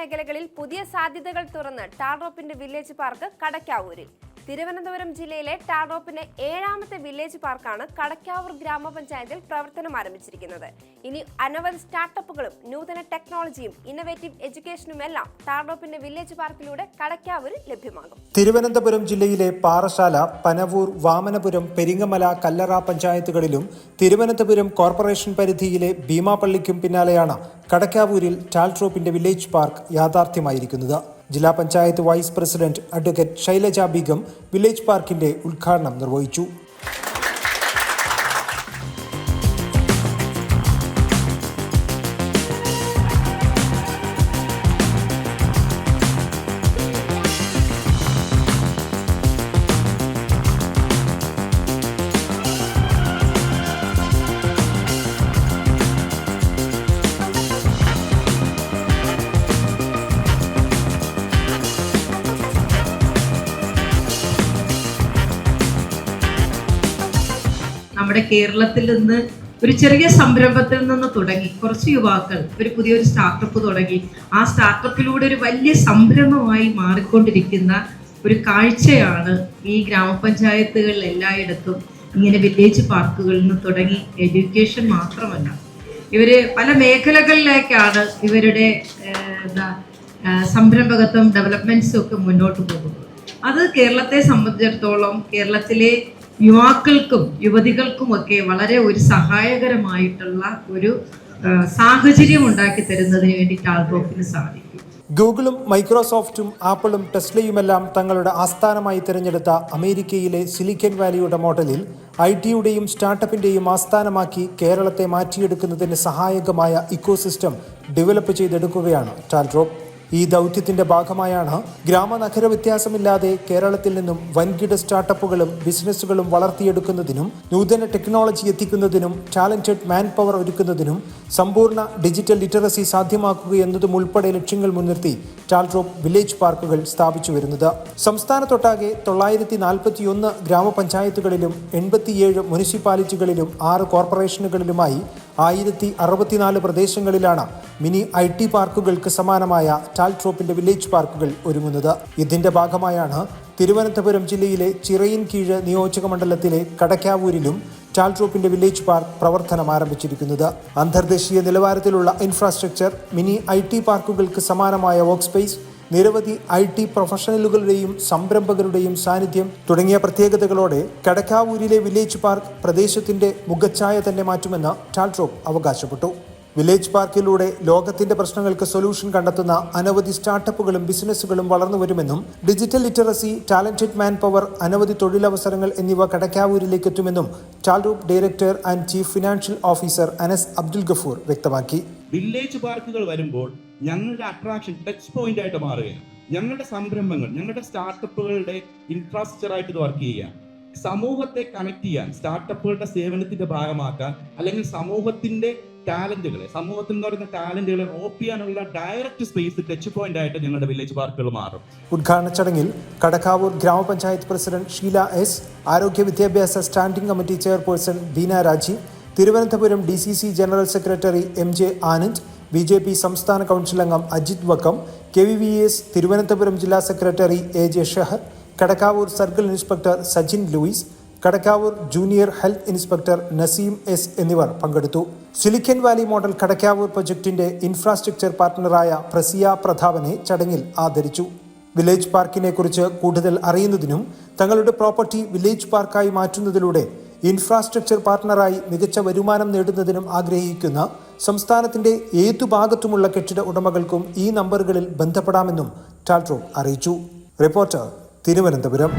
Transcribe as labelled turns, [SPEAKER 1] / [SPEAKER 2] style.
[SPEAKER 1] മേഖലകളിൽ പുതിയ സാധ്യതകൾ തുറന്ന് ടാർറോപ്പിന്റെ വില്ലേജ് പാർക്ക് കടക്കാവൂരിൽ. തിരുവനന്തപുരം ജില്ലയിലെ ടാഡോപ്പിന്റെ ഏഴാമത്തെ വില്ലേജ് പാർക്കാണ് കടക്കാവൂർ ഗ്രാമപഞ്ചായത്തിൽ പ്രവർത്തനം ആരംഭിച്ചിരിക്കുന്നത്. ഇനി അനവധി സ്റ്റാർട്ടപ്പുകളും നൂതന ടെക്നോളജിയും ഇന്നവേറ്റീവ് എഡ്യൂക്കേഷനും എല്ലാം ടാഡോപ്പിന്റെ വില്ലേജ് പാർക്കിലൂടെ കടക്കാവൂരിൽ ലഭ്യമാകും.
[SPEAKER 2] തിരുവനന്തപുരം ജില്ലയിലെ പാറശാല പനവൂർ വാമനപുരം പെരിങ്ങമല കല്ലറ പഞ്ചായത്തുകളിലും തിരുവനന്തപുരം കോർപ്പറേഷൻ പരിധിയിലെ ഭീമാപള്ളിക്കും പിന്നാലെയാണ് കടക്കാവൂരിൽ ടാൽട്രോപ്പിന്റെ വില്ലേജ് പാർക്ക് യാഥാർത്ഥ്യമായിരിക്കുന്നത്. ജില്ലാ panchayat vice president advocate Shailaja Beegum village പാർക്കിന്റെ ഉദ്ഘാടനം നിർവഹിച്ചു
[SPEAKER 3] നമ്മുടെ കേരളത്തിൽ നിന്ന് ഒരു ചെറിയ സംരംഭത്തിൽ നിന്ന് തുടങ്ങി. കുറച്ച് യുവാക്കൾ ഒരു പുതിയൊരു സ്റ്റാർട്ടപ്പ് തുടങ്ങി. ആ സ്റ്റാർട്ടപ്പിലൂടെ ഒരു വലിയ സംരംഭമായി മാറിക്കൊണ്ടിരിക്കുന്ന ഒരു കാഴ്ചയാണ് ഈ ഗ്രാമപഞ്ചായത്തുകളിൽ എല്ലായിടത്തും ഇങ്ങനെ വില്ലേജ് പാർക്കുകളിൽ നിന്ന് തുടങ്ങി എഡ്യൂക്കേഷൻ മാത്രമല്ല. ഇവർ പല മേഖലകളിലേക്കാണ് ഇവരുടെ എന്താ സംരംഭകത്വം ഡെവലപ്മെന്റ്സും ഒക്കെ മുന്നോട്ട് പോകുന്നത്. അത് കേരളത്തെ സംബന്ധിച്ചിടത്തോളം കേരളത്തിലെ യുവാക്കൾക്കും യുവതികൾക്കും ഒക്കെ വളരെ ഒരു സഹായകരമായിട്ടുള്ള ഒരു സാഹചര്യം ഉണ്ടാക്കി തരുന്നതിന് വേണ്ടിയിട്ട് ടാൽബോക്കിന് സാധിക്കും.
[SPEAKER 2] ഗൂഗിളും മൈക്രോസോഫ്റ്റും ആപ്പിളും ടെസ്ലയുമെല്ലാം തങ്ങളുടെ ആസ്ഥാനമായി തിരഞ്ഞെടുത്ത അമേരിക്കയിലെ സിലിക്കൻ വാലിയുടെ മോഡലിൽ ഐ ടിയുടെയും സ്റ്റാർട്ടപ്പിന്റെയും ആസ്ഥാനമാക്കി കേരളത്തെ മാറ്റിയെടുക്കുന്നതിന് സഹായകമായ ഇക്കോസിസ്റ്റം ഡെവലപ്പ് ചെയ്തെടുക്കുകയാണ് ടാൽഡ്രോപ്പ്. ഈ ദൗത്യത്തിന്റെ ഭാഗമായാണ് ഗ്രാമ നഗര വ്യത്യാസമില്ലാതെ കേരളത്തിൽ നിന്നും വൻകിട സ്റ്റാർട്ടപ്പുകളും ബിസിനസ്സുകളും വളർത്തിയെടുക്കുന്നതിനും നൂതന ടെക്നോളജി എത്തിക്കുന്നതിനും ടാലന്റഡ് മാൻ പവർ ഒരുക്കുന്നതിനും സമ്പൂർണ ഡിജിറ്റൽ ലിറ്ററസി സാധ്യമാക്കുക എന്നതും ഉൾപ്പെടെ ലക്ഷ്യങ്ങൾ മുൻനിർത്തി ടാൽഡ്രോപ്പ് വില്ലേജ് പാർക്കുകൾ സ്ഥാപിച്ചു വരുന്നത്. സംസ്ഥാനത്തൊട്ടാകെ തൊള്ളായിരത്തി നാൽപ്പത്തിയൊന്ന് ഗ്രാമപഞ്ചായത്തുകളിലും എൺപത്തിയേഴ് മുനിസിപ്പാലിറ്റികളിലും ആറ് കോർപ്പറേഷനുകളിലുമായി ആയിരത്തി അറുപത്തിനാല് പ്രദേശങ്ങളിലാണ് മിനി ഐ ടി പാർക്കുകൾക്ക് സമാനമായ ടാൽട്രോപ്പിന്റെ വില്ലേജ് പാർക്കുകൾ ഒരുങ്ങുന്നത്. ഇതിന്റെ ഭാഗമായാണ് തിരുവനന്തപുരം ജില്ലയിലെ ചിറയിൻ കീഴ് നിയോജക മണ്ഡലത്തിലെ കടക്കാവൂരിലും ടാൽട്രോപ്പിന്റെ വില്ലേജ് പാർക്ക് പ്രവർത്തനം ആരംഭിച്ചിരിക്കുന്നത്. അന്തർദേശീയ നിലവാരത്തിലുള്ള ഇൻഫ്രാസ്ട്രക്ചർ മിനി ഐ ടി പാർക്കുകൾക്ക് സമാനമായ വർക്ക് സ്പേസ് നിരവധി ഐ ടി പ്രൊഫഷണലുകളുടെയും സംരംഭകരുടെയും സാന്നിധ്യം തുടങ്ങിയ പ്രത്യേകതകളോടെ കടക്കാവൂരിലെ വില്ലേജ് പാർക്ക് പ്രദേശത്തിന്റെ മുഖച്ഛായ തന്നെ മാറ്റുമെന്ന് ടാൽട്രോപ്പ് അവകാശപ്പെട്ടു. വില്ലേജ് പാർക്കിലൂടെ ലോകത്തിന്റെ പ്രശ്നങ്ങൾക്ക് സൊല്യൂഷൻ കണ്ടെത്തുന്ന അനവധി സ്റ്റാർട്ടപ്പുകളും ബിസിനസ്സുകളും വളർന്നു വരുമെന്നും digital literacy talented man power അനവധി തൊഴിലവസരങ്ങൾ എന്നിവ കടക്കാവൂരിലേക്ക് എത്തുമെന്നും Talrop director and chief financial officer Anas Abdul Gafoor വ്യക്തമാക്കി.
[SPEAKER 4] വില്ലേജ് പാർക്കുകൾ വരുമ്പോൾ ഞങ്ങളുടെ അട്രാക്ഷൻ ടച്ച് പോയിന്റ് ആയിട്ട് മാറുകയാണ്. ഞങ്ങളുടെ സംരംഭങ്ങൾ ഞങ്ങളുടെ സ്റ്റാർട്ടപ്പുകളുടെ ഇൻഫ്രാസ്ട്രക്ചർ ആയിട്ട് ഇത് വർക്ക് ചെയ്യുക. സമൂഹത്തെ കണക്ട് ചെയ്യാൻ സ്റ്റാർട്ടപ്പുകളുടെ സേവനത്തിന്റെ ഭാഗമാക്കാൻ അല്ലെങ്കിൽ സമൂഹത്തിന്റെ ടാലന്റുകളെ സമൂഹത്തിൽ നിന്ന് പറയുന്ന ടാലന്റുകളെ റോപ്പ് ചെയ്യാനുള്ള ഡയറക്റ്റ് സ്പേസ് ടച്ച് പോയിന്റ് ആയിട്ട് ഞങ്ങളുടെ വില്ലേജ് പാർക്കുകൾ മാറും.
[SPEAKER 2] ഉദ്ഘാടന ചടങ്ങിൽ കടക്കാവൂർ ഗ്രാമപഞ്ചായത്ത് പ്രസിഡന്റ് ഷീല എസ് ആരോഗ്യ വിദ്യാഭ്യാസ standing committee chairperson Beena Raji Thiruvananthapuram D C C general secretary M J Anand B J P സംസ്ഥാന കൗൺസിൽ അംഗം Ajith Vakkom K V V S Thiruvananthapuram ജില്ലാ secretary A J Shahar Kadakkavoor circle inspector Sajin Louis Kadakkavoor junior health inspector Naseem S എന്നിവർ പങ്കെടുത്തു. Silicon Valley model Kadakkavoor പ്രൊജക്ടിന്റെ infrastructure പാർട്ണറായ പ്രസിയ പ്രതാപനെ ചടങ്ങിൽ ആദരിച്ചു. വില്ലേജ് പാർക്കിനെ കുറിച്ച് കൂടുതൽ അറിയുന്നതിനും തങ്ങളുടെ പ്രോപ്പർട്ടി വില്ലേജ് പാർക്കായി മാറ്റുന്നതിലൂടെ ഇൻഫ്രാസ്ട്രക്ചർ പാർട്ണറായി മികച്ച വരുമാനം നേടുന്നതിനും ആഗ്രഹിക്കുന്ന സംസ്ഥാനത്തിന്റെ ഏതു ഭാഗത്തുമുള്ള കെട്ടിട ഉടമകൾക്കും ഈ നമ്പറുകളിൽ ബന്ധപ്പെടാമെന്നും ടാൽട്രോ അറിയിച്ചു. റിപ്പോർട്ടർ തിരുവനന്തപുരം.